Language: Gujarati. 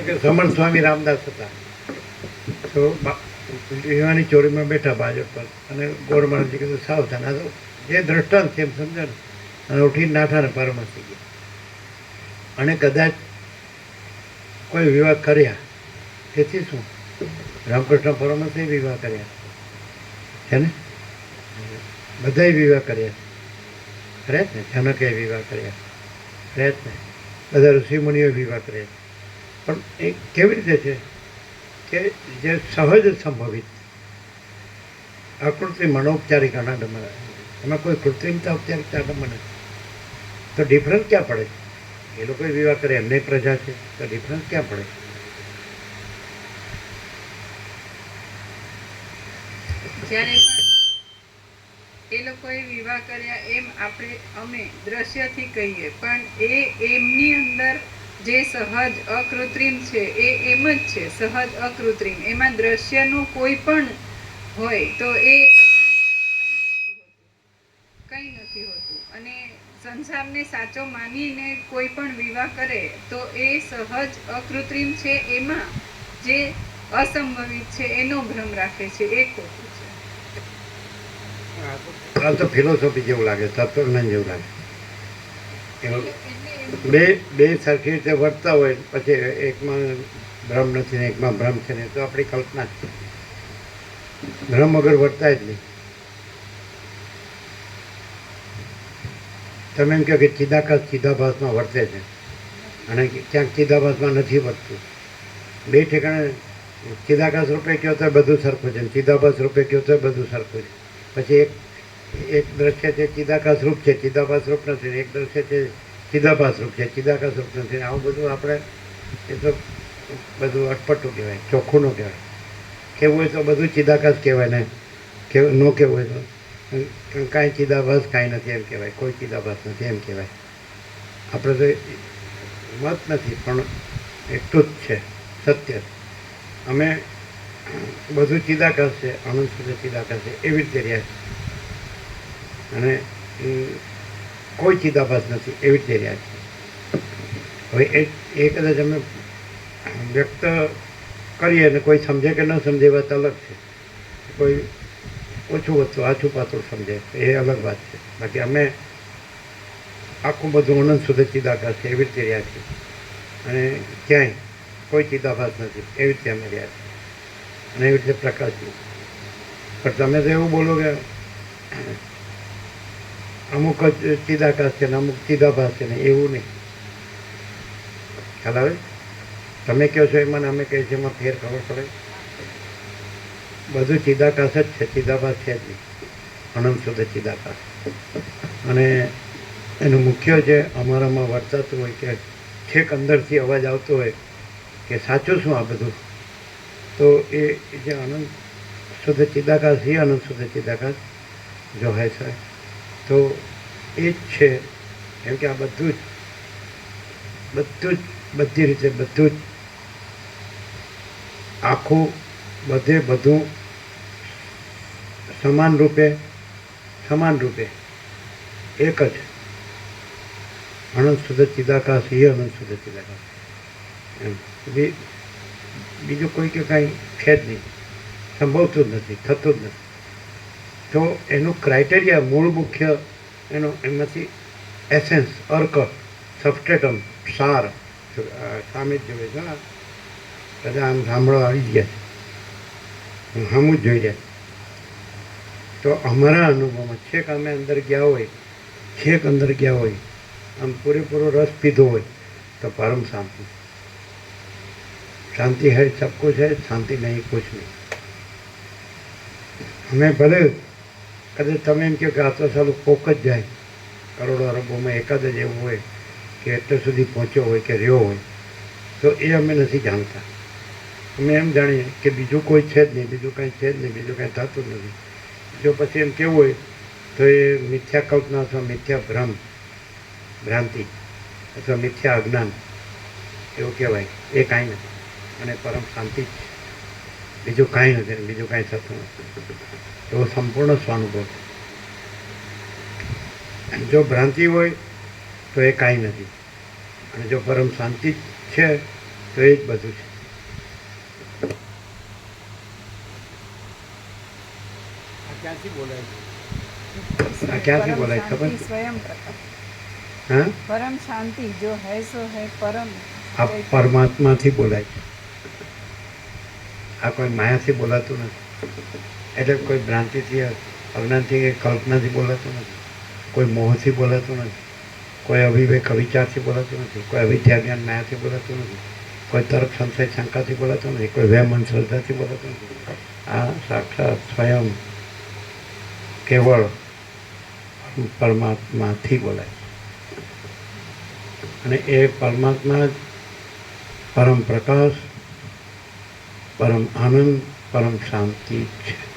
કે મને સ્વામી રામદાસ હતા. તો બા- ચોરીમાં બેઠા ભાજપ પર. અને ગોળ માણસજી કીધું સાવધાન આ તો જે દ્રષ્ટાંત છે એમ સમજો ને અને ઉઠીને નાઠાને પારમસી ગયા. અને કદાચ કોઈ વિવાહ કર્યા. તેથી શું? રામકૃષ્ણ પરમહંસે વિવાહ કર્યા. છે ને? બધાય વિવાહ કર્યા. પ્રયત્ન જનકે વિવાહ કર્યા. કર્યા જ ઋષિમુનિઓ બધા વાત કર્યા પણ એ કેવી રીતે છે કે જે સહજ સંભવિત આકૃતિ મનોપચારિક અનાદમાં એમાં કોઈ કૃત્રિમતા ઔપચારિકતા આનંદમાં નથી. તો ડિફરન્સ ક્યાં પડે? એ લોકોએ વિવાહ કરે, એમને પ્રજા છે, તો ડિફરન્સ ક્યાં પડે? જ્યારે એ લોકોએ વિવાહ કર્યા એમ આપણે અમે દ્રશ્યથી કહીએ. પણ એ એમની અંદર જે સહજ અકૃત્રિમ છે, એ એમ જ છે, સહજ અકૃત્રિમ. એમાં દ્રશ્યનું કોઈ પણ હોય તો એ કંઈ નથી હોતું. અને સંસારને સાચો માનીને કોઈ પણ વિવાહ કરે તો એ સહજ અકૃત્રિમ છે, એમાં જે અસંભવિત છે, એનો ભ્રમ રાખે છે, એ ખોટું છે. આ તો ફિલોસોફી જેવું લાગે, તત્વજ્ઞાન જેવું લાગે. બે બે સરખી રીતે વર્તતા હોય, પછી એકમાં ભ્રમ નથી ને એકમાં ભ્રમ છે ને, તો આપણી કલ્પના છે. ભ્રમ વગર વર્તાય જ નહીં. તમે એમ કહો કે ચિદાકાશ ચિદાભાસમાં વર્તે છે, અને ક્યાંક ચિદાભાસમાં નથી વર્તતું બે ઠેકાણે ચિદાકાશ રૂપે કહો તો બધું સરખું છે ચિદાભાસ રૂપે કહો તો બધું સરખું છે. પછી એક એક દ્રશ્ય છે, ચિદાકાશ રૂપ છે. ચિદાભાસ રૂપ નથી એક દ્રશ્ય છે, ચિદાભાસ રૂપ છે. ચિદાકાશ રૂપ નથી આવું બધું આપણે એ તો બધું અટપટું કહેવાય, ચોખ્ખું ન કહેવાય. કેવું હોય તો બધું ચિદાકાશ કહેવાય ને. કે ન કેવું હોય તો. કાંઈ ચિદાભાસ કાંઈ નથી એમ કહેવાય. કોઈ ચિદાભાસ નથી એમ કહેવાય. આપણે તો મત નથી, પણ એટલું જ છે, સત્ય અમે બધું ચિદાકાશ છે આનંદ સુધી ચિદાકાશ છે એવી રીતે રહ્યા છે. અને કોઈ ચિદાભાસ નથી, એવી રીતે રહ્યા છે. હવે એ એ કદાચ અમે વ્યક્ત કરીએ અને કોઈ સમજે કે ન સમજે વાત અલગ છે. કોઈ ઓછું વધતું આછું પાતળું સમજે એ અલગ વાત છે. બાકી અમે આખું બધું અનંત સુધી ચિદાકાશ છે એવી રીતે રહ્યા છીએ અને ક્યાંય કોઈ ચિદાભાસ નથી, એવી રીતે અમે રહ્યા છીએ અને એવી રીતે પ્રકાશજી પણ તમે તો એવું બોલો કે અમુક જ ચિદાકાશ છે ને અમુક ચિદાભાસ છે ને એવું નહીં. ખ્યાલ આવે? તમે કહો છો એમાં અમે કહીએ છીએ એમાં ફેર ખબર પડે. બધું ચિદાકાશ જ છે ચિદાભાસ છે જ નહીં. અનંત સુધી ચિદાકાશ અને એનું મુખ્ય જે અમારામાં વર્તાતું હોય કે છેક અંદરથી અવાજ આવતો હોય કે સાચું શું આ બધું? તો એ જે અનંત શુદ્ધ ચિદાકાશ એ અનંત શુદ્ધ ચિદાકાશ જો હે સાહેબ તો એ જ છે કેમ કે આ બધું જ બધું જ બધી રીતે બધું જ આખું બધે બધું સમાન રૂપે સમાન રૂપે એક જ અનંત શુદ્ધ ચિદાકાશ એ અનંત શુદ્ધ ચિદાકાશ એમ બી- બીજું કોઈ કે કાંઈ છે જ નહીં. સંભવતું જ નથી, થતું જ નથી. તો એનું ક્રાઇટેરિયા મૂળ મુખ્ય, એનો એમાંથી એસેન્સ અર્ક સબસ્ટેટમ સાર સામે જ જોવે છે. બધા આમ સાંભળવા આવી ગયા છે. હમું જ જોઈ રહ્યા તો અમારા અનુભવમાં છેક અમે અંદર ગયા હોય, છેક અંદર ગયા હોય, આમ પૂરેપૂરો રસ પીધો હોય, તો પરમ શાંતિ. શાંતિ है सब कुछ है शांति नहीं कुछ नहीं અમે ભલે કદાચ તમે એમ કહો કે આ તો સારું કોક જ જાય કરોડો અરબોમાં એકાદ જ એવું હોય કે એટલું સુધી પહોંચ્યો હોય કે રહ્યો હોય તો એ અમે નથી જાણતા અમે એમ જાણીએ કે બીજું કોઈ છે જ નહીં બીજું કાંઈ છે જ નહીં બીજું કાંઈ થતું જ નથી જો પછી એમ કેવું હોય તો એ મિથ્યા કલ્પના અથવા મિથ્યા ભ્રમ ભ્રાંતિ અથવા મિથ્યા અજ્ઞાન એવું કહેવાય એ કાંઈ નથી અને પરમ શાંતિ બીજું કાંઈ નથી બીજું કાંઈ થતું નથી. એવો સંપૂર્ણ સ્વાનુભવ જો ભ્રાંતિ હોય તો એ કાંઈ નથી. અને જો પરમ શાંતિ છે તો એ જ બધું છે. ક્યાંથી બોલાય ક્યાંથી બોલાય ખબર હા? પરમ શાંતિ જો હૈ સો હૈ પરમ. આ પરમાત્માથી બોલાય છે. આ કોઈ માયાથી બોલાતું નથી. એટલે કોઈ ભ્રાંતિથી, અજ્ઞાનથી કે કલ્પનાથી બોલાતું નથી. કોઈ મોહથી બોલાતું નથી. કોઈ અભિવેક અવિચારથી બોલાતું નથી. કોઈ અવિદ્યા જ્ઞાન માયાથી બોલાતું નથી. કોઈ તર્ક, સંશય, શંકાથી બોલાતું નથી. કોઈ વહેમન શ્રદ્ધાથી બોલાતું નથી. આ સાક્ષાત સ્વયં કેવળ પરમાત્માથી બોલાય અને એ પરમાત્મા જ પરમ પ્રકાશ પરમ આનંદ પરમ શાંતિ છે